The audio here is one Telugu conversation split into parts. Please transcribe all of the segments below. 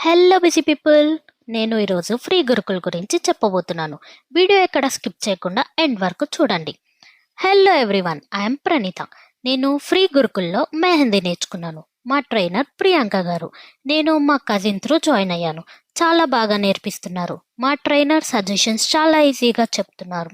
హలో బిజీ పీపుల్ నేను ఈరోజు ఫ్రీ గురుకుల్ గురించి చెప్పబోతున్నాను. వీడియో ఎక్కడ స్కిప్ చేయకుండా ఎండ్ వరకు చూడండి. హలో ఎవ్రీవన్ ఐఎమ్ ప్రణీత నేను ఫ్రీ గురుకుల్లో మెహందీ నేర్చుకున్నాను. మా ట్రైనర్ ప్రియాంక గారు. నేను మా కజిన్ త్రూ జాయిన్ అయ్యాను. చాలా బాగా నేర్పిస్తున్నారు. మా ట్రైనర్ సజెషన్స్ చాలా ఈజీగా చెప్తున్నారు.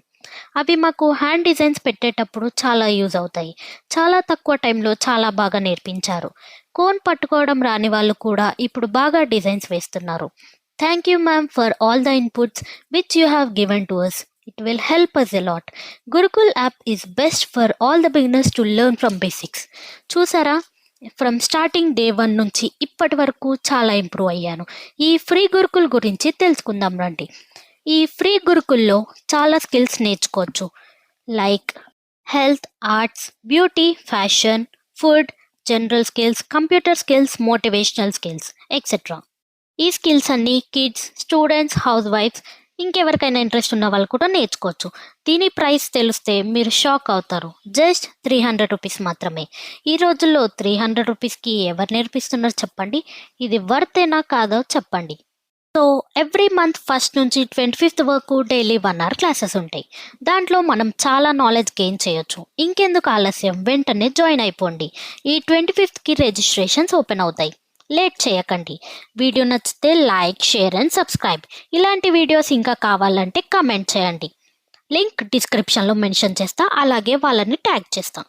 అవి మాకు హ్యాండ్ డిజైన్స్ పెట్టేటప్పుడు చాలా యూజ్ అవుతాయి. చాలా తక్కువ టైంలో చాలా బాగా నేర్పించారు. కోన్ పట్టుకోవడం రాని వాళ్ళు కూడా ఇప్పుడు బాగా డిజైన్స్ వేస్తున్నారు. Thank you ma'am for all the inputs which you have given to us it will help us a lot Gurukul app is best for all the beginners to learn from basics చూసారా? ఫ్రమ్ స్టార్టింగ్ డే వన్ నుంచి ఇప్పటి వరకు చాలా ఇంప్రూవ్ అయ్యాను. ఈ ఫ్రీ గురుకుల్ గురించి తెలుసుకుందాం రండి. ఈ ఫ్రీ గురుకుల్లో చాలా స్కిల్స్ నేర్చుకోవచ్చు. Like health arts beauty fashion food general skills computer skills motivational skills etcetera ఈ స్కిల్స్ అన్నీ కిడ్స్ స్టూడెంట్స్ హౌస్ వైఫ్స్ ఇంకెవరికైనా ఇంట్రెస్ట్ ఉన్న వాళ్ళు కూడా నేర్చుకోవచ్చు. దీని ప్రైస్ తెలిస్తే మీరు షాక్ అవుతారు. జస్ట్ త్రీ హండ్రెడ్ రూపీస్ మాత్రమే. ఈ రోజుల్లో త్రీ హండ్రెడ్ రూపీస్కి ఎవరు నేర్పిస్తున్నారు చెప్పండి? ఇది వర్తేనా కాదో చెప్పండి. సో ఎవ్రీ మంత్ ఫస్ట్ నుంచి ట్వంటీ ఫిఫ్త్ వరకు డైలీ వన్ అవర్ క్లాసెస్ ఉంటాయి. దాంట్లో మనం చాలా నాలెడ్జ్ గెయిన్ చేయొచ్చు. ఇంకెందుకు ఆలస్యం? వెంటనే జాయిన్ అయిపోండి. ఈ ట్వంటీ ఫిఫ్త్కి రిజిస్ట్రేషన్స్ ఓపెన్ అవుతాయి. లేట్ చేయకండి. వీడియో నచ్చితే లైక్ షేర్ అండ్ సబ్స్క్రైబ్ ఇలాంటి వీడియోస్ ఇంకా కావాలంటే కమెంట్ చేయండి. లింక్ డిస్క్రిప్షన్లో మెన్షన్ చేస్తా. అలాగే వాళ్ళని ట్యాగ్ చేస్తా.